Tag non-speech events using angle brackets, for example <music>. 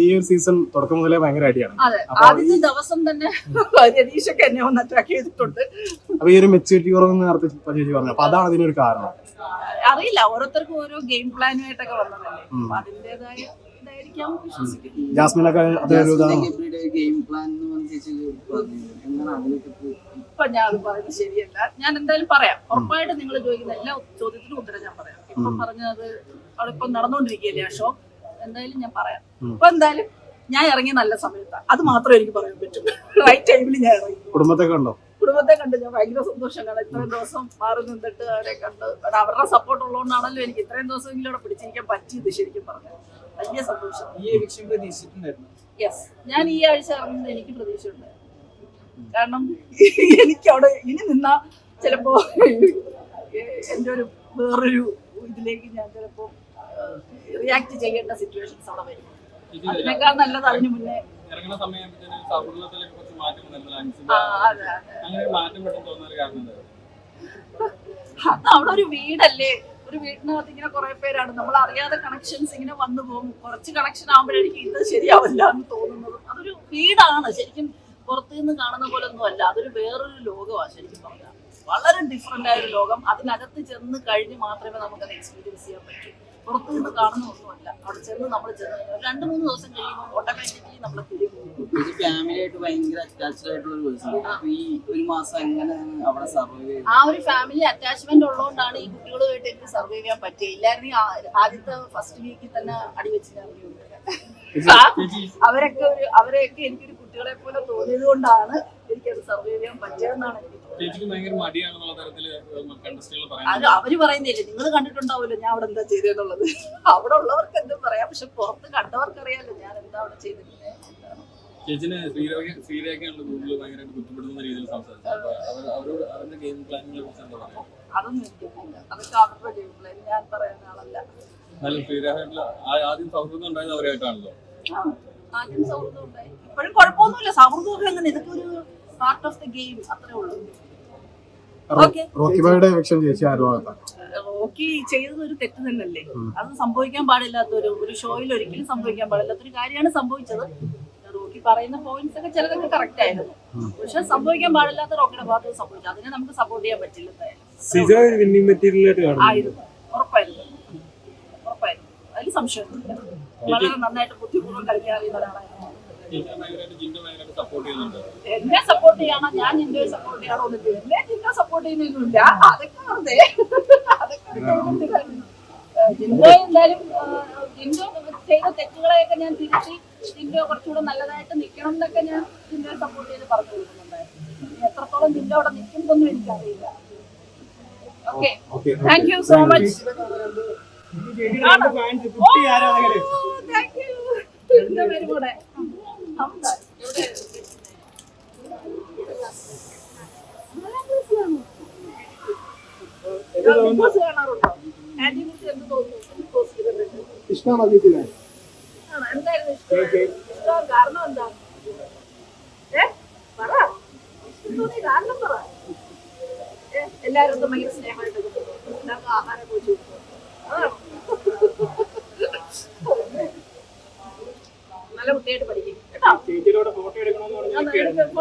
ഈ ഒരു സീസൺ തുടക്കം മുതലേ ഭയങ്കര അടിയാണ്. അതെ ആദ്യത്തെ ദിവസം തന്നെ രതീഷൊക്കെ എന്നെ ഒന്ന് അറ്റാക്ക് ചെയ്തിട്ടുണ്ട്. അപ്പൊ ഈ ഒരു മെച്ചൂരിറ്റി കുറവെന്ന് നേരത്തെ ചേച്ചി പറഞ്ഞു. അപ്പൊ അതാണ് അതിനൊരു കാരണം. അറിയില്ല ഓരോരുത്തർക്കും ഓരോ ഗെയിം പ്ലാനുമായിട്ടൊക്കെ വന്നതല്ലേ. അപ്പൊ അതിന്റേതായ ജാസ്മിനൊക്കെ അതൊരു ഗെയിം പ്ലാൻ ഇപ്പൊ ഞാൻ പറയുന്നത് ശരിയല്ല. ഞാൻ എന്തായാലും പറയാം. ഉറപ്പായിട്ട് നിങ്ങൾ ചോദിക്കുന്ന എല്ലാ ചോദ്യത്തിനും ഉത്തരം ഞാൻ പറയാം. ഇപ്പൊ പറഞ്ഞത് അവിടെ ഇപ്പൊ നടന്നുകൊണ്ടിരിക്കുകയല്ലേ ആ ഷോ എന്തായാലും ഞാൻ പറയാം. അപ്പൊ എന്തായാലും ഞാൻ ഇറങ്ങി നല്ല സമയത്താണ് അത് മാത്രമേ എനിക്ക് പറയാൻ പറ്റും. റൈറ്റ് ടൈമിൽ ഞാൻ ഇറങ്ങി. കുടുംബത്തെ കണ്ടോ? കുടുംബത്തെ കണ്ട് ഞാൻ ഭയങ്കര സന്തോഷം കാരണം ഇത്രയും ദിവസം മാറി നിന്നിട്ട് അവരെ കണ്ട് അവരുടെ സപ്പോർട്ട് ഉള്ളതുകൊണ്ടാണല്ലോ എനിക്ക് ഇത്രയും ദിവസമെങ്കിലും അവിടെ പിടിച്ചിരിക്കാൻ പറ്റിയത് ശരിക്കും പറഞ്ഞു വലിയ സന്തോഷം. യെസ് ഞാൻ ഈ ആഴ്ച ഇറങ്ങുന്നത് എനിക്ക് പ്രതീക്ഷയുണ്ട് കാരണം എനിക്ക് അവിടെ ഇനി നിന്ന ചിലപ്പോ എന്റെ ഒരു വേറൊരു ഇതിലേക്ക് ഞാൻ ചിലപ്പോ റിയാക്ട് ചെയ്യേണ്ട സിറ്റുവേഷൻസ് അവിടെ വരും അതിനേക്കാൾ നല്ലത് അതിന് മുന്നേ ഇറങ്ങുന്ന സമയത്ത് സൗഹൃദത്തിലൊക്കെ കുറച്ച് മാറ്റം വന്നിട്ടുണ്ട് ആ, അനുസരിച്ച് അതെ അതെ. അങ്ങനെ ഒരു മാറ്റം പെട്ടെന്ന് തോന്നുന്ന ഒരു കാരണം എന്താ? അത് അവിടെ ഒരു വീടല്ലേ? ഒരു വീടിനകത്ത് ഇങ്ങനെ കുറെ പേരാണ്. നമ്മൾ അറിയാതെ കണക്ഷൻസ് ഇങ്ങനെ വന്നു പോകും. കുറച്ച് കണക്ഷൻ ആകുമ്പോഴേക്കും ഇത് ശരിയാവില്ല എന്ന് തോന്നുന്നത്. അതൊരു വീടാണ്. ശരിക്കും പുറത്തു നിന്ന് കാണുന്ന പോലെ ഒന്നും അല്ല. അതൊരു വേറൊരു ലോകമാണ് ശരിക്കും പറഞ്ഞാൽ വളരെ ഡിഫറെന്റ് ആയ ഒരു ലോകം. അതിനകത്ത് ചെന്ന് കഴിഞ്ഞ് മാത്രമേ നമുക്കത് എക്സ്പീരിയൻസ് ചെയ്യാൻ പറ്റൂ. പുറത്തു നിന്ന് കാണുന്ന ഒന്നുമല്ല. അവിടെ ചെന്ന് നമ്മൾ ചെന്ന് രണ്ടു മൂന്ന് ദിവസം കഴിയുമ്പോൾ ഓട്ടോമാറ്റിക്കലി നമ്മൾ തിരികെ ഭയങ്കര അറ്റാച്ച്ഡ് ആയിട്ടുള്ള ഒരു പേഴ്സൺ അപ്പൊ ഈ ഒരു മാസം എങ്ങനെയാണ് അവിടെ സർവൈവ് ചെയ്തു? ആ ഒരു ഫാമിലി അറ്റാച്ച്മെന്റ് ഉള്ളതുകൊണ്ടാണ് ഈ കുട്ടികളുമായിട്ട് എനിക്ക് സർവൈവ് ചെയ്യാൻ പറ്റിയത് ഇല്ലായിരുന്നെങ്കിൽ ആദ്യത്തെ ഫസ്റ്റ് വീക്കിൽ തന്നെ അടിവെച്ച് ഞാൻ അവരൊക്കെ ഒരു അവരെയൊക്കെ എനിക്കൊരു കുട്ടികളെ പോലെ തോന്നിയത് കൊണ്ടാണ് എനിക്കത് സർവൈവ് ചെയ്യാൻ പറ്റിയതെന്നാണ് എനിക്ക് അത് അവർ പറയുന്നില്ല നിങ്ങൾ കണ്ടിട്ടുണ്ടാവുമല്ലോ ഞാൻ അവിടെ എന്താ ചെയ്തെന്നുള്ളത്? <laughs> അവിടെ ഉള്ളവർക്ക് എന്തും പറയാം പക്ഷെ പുറത്ത് കണ്ടവർക്ക് അറിയാലോ ഞാൻ എന്താ അവിടെ ചെയ്തിട്ടുണ്ട്. ചേച്ചിനെ ശ്രീരേഖ ഭയങ്കരമായിട്ട് കുറ്റപ്പെടുന്ന രീതിയിൽ സംസാരിച്ചത്. അപ്പൊ അവർ അവരോട് അവരുടെ ഗെയിം പ്ലാനിങ്ങളെ കുറിച്ച് എന്താ പറയുക അതൊന്നും എനിക്കറിയില്ല അതൊക്കെ അവരുടെ ജീവിതത്തിൽ ഞാൻ പറയുന്ന ആളല്ല. നല്ല ശ്രീരേഖയായിട്ടുള്ള ആദ്യം സൗഹൃദം ഉണ്ടായത് അവരായിട്ടാണല്ലോ ആദ്യം സൗഹൃദം ഉണ്ടായി. ഇപ്പോഴും കുഴപ്പമൊന്നുമില്ല. സൗഹൃദമൊക്കെ അങ്ങനെ ഇതൊക്കെ ഒരു പാർട്ട് ഓഫ് ദ ഗെയിം അത്രേ ഉള്ളൂ. റോക്കി ചെയ്തത് ഒരു തെറ്റ് തന്നെയല്ലേ? അത് സംഭവിക്കാൻ പാടില്ലാത്ത ഒരു ഒരു ഷോയിൽ ഒരിക്കലും സംഭവിക്കാൻ പാടില്ലാത്ത ഒരു കാര്യമാണ് സംഭവിച്ചത്. റോക്കി പറയുന്ന പോയിന്റ്സ് ഒക്കെ ചിലതൊക്കെ കറക്റ്റ് ആയിരുന്നു. പക്ഷെ സംഭവിക്കാൻ പാടില്ലാത്ത റോക്കിയുടെ ഭാഗത്ത് സംഭവിച്ചു. അതിനെ നമുക്ക് സപ്പോർട്ട് ചെയ്യാൻ പറ്റില്ല ആയിരുന്നു. ഉറപ്പായിരുന്നു. ഉറപ്പായിരുന്നു. അതിൽ സംശയമൊന്നുമില്ല വളരെ നന്നായിട്ട് ബുദ്ധിപൂർവം കളിക്കാൻ അറിയുന്ന ഒരാളായിരുന്നു. ജിൻഡോ എന്നെ സപ്പോർട്ട് ചെയ്യണോ ഞാൻ നിന്റെ സപ്പോർട്ട് ചെയ്യണോ എന്ന് എന്നെ നിന്നെ സപ്പോർട്ട് ചെയ്യുന്നില്ല അതൊക്കെ വെറുതെ. അതൊക്കെ ജിൻഡോ എന്തായാലും ജിൻഡോ ചെയ്ത തെറ്റുകളെയൊക്കെ ഞാൻ തിരുത്തി ജിൻഡോ കുറച്ചുകൂടെ നല്ലതായിട്ട് നിൽക്കണം എന്നൊക്കെ ഞാൻ ജിൻഡോയെ സപ്പോർട്ട് ചെയ്ത് പറഞ്ഞു കൊടുക്കുന്നുണ്ടായിരുന്നു എത്രത്തോളം ജിൻഡോ അവിടെ നിൽക്കുന്നതൊന്നും എനിക്കറിയില്ല. Okay. Okay thank you so much thank you എന്താ പേര് കൂടെ. എല്ലാവർക്കും <laughs> ആഹാരം? നല്ല കുട്ടിയായിട്ട് പഠിക്കും ചേച്ചിയുടെ ഫോട്ടോ എടുക്കണമെന്ന് പറഞ്ഞു